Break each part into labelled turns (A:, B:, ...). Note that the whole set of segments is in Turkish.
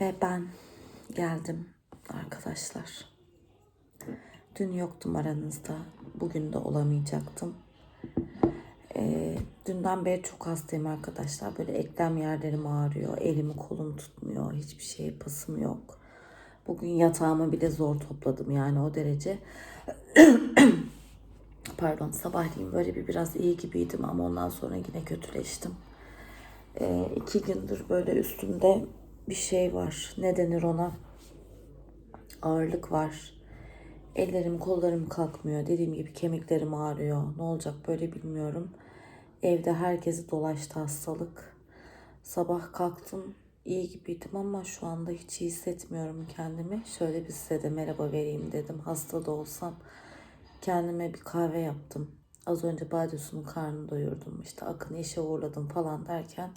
A: Ve ben geldim arkadaşlar. Dün yoktum aranızda. Bugün de olamayacaktım. Ee, dünden beri çok hastayım arkadaşlar. Böyle eklem yerlerim ağrıyor. Elimi kolum tutmuyor. Hiçbir şey yapasım yok. Bugün yatağımı bile zor topladım yani o derece. Pardon sabahleyin böyle bir biraz iyi gibiydim ama ondan sonra yine kötüleştim. Ee, iki gündür böyle üstümde bir şey var. Ne denir ona? Ağırlık var. Ellerim kollarım kalkmıyor. Dediğim gibi kemiklerim ağrıyor. Ne olacak böyle bilmiyorum. Evde herkesi dolaştı hastalık. Sabah kalktım iyi gibiydim ama şu anda hiç iyi hissetmiyorum kendimi. Şöyle bir size de merhaba vereyim dedim. Hasta da olsam kendime bir kahve yaptım. Az önce Badyosu'nun karnını doyurdum. İşte Akın'ı işe uğurladım falan derken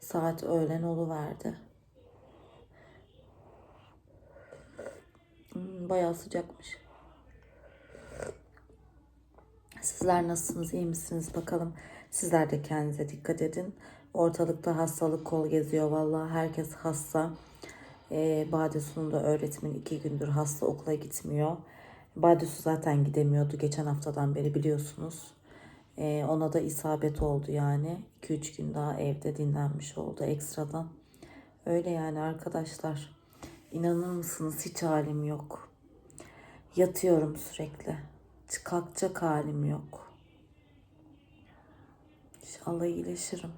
A: saat öğlen oluverdi. Hmm, bayağı sıcakmış. Sizler nasılsınız, iyi misiniz bakalım. Sizler de kendinize dikkat edin. Ortalıkta hastalık kol geziyor vallahi herkes hasta. Ee, Badesu'nun da öğretmeni iki gündür hasta okula gitmiyor. Badesu zaten gidemiyordu geçen haftadan beri biliyorsunuz. Ee, ona da isabet oldu yani. 2-3 gün daha evde dinlenmiş oldu ekstradan. Öyle yani arkadaşlar. İnanır mısınız hiç halim yok. Yatıyorum sürekli. Kalkacak halim yok. İnşallah iyileşirim.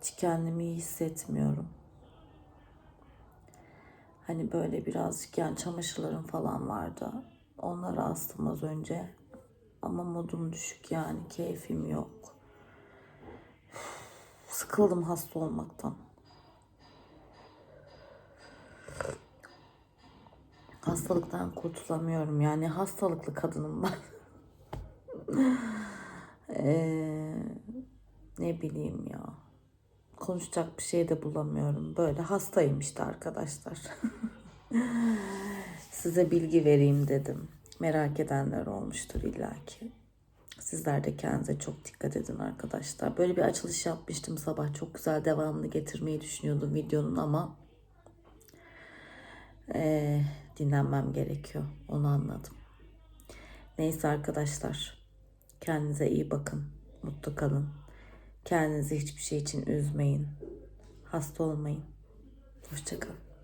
A: Hiç kendimi iyi hissetmiyorum. Hani böyle birazcık yani çamaşırlarım falan vardı. Onları astım az önce. Ama modum düşük yani keyfim yok. Sıkıldım hasta olmaktan. Hastalıktan kurtulamıyorum yani hastalıklı kadınım ben. Ee, ne bileyim ya. Konuşacak bir şey de bulamıyorum. Böyle hastayım işte arkadaşlar. Size bilgi vereyim dedim. Merak edenler olmuştur illaki. Sizler de kendinize çok dikkat edin arkadaşlar. Böyle bir açılış yapmıştım sabah. Çok güzel devamını getirmeyi düşünüyordum videonun ama eee, dinlenmem gerekiyor. Onu anladım. Neyse arkadaşlar. Kendinize iyi bakın. Mutlu kalın. Kendinizi hiçbir şey için üzmeyin. Hasta olmayın. Hoşçakalın.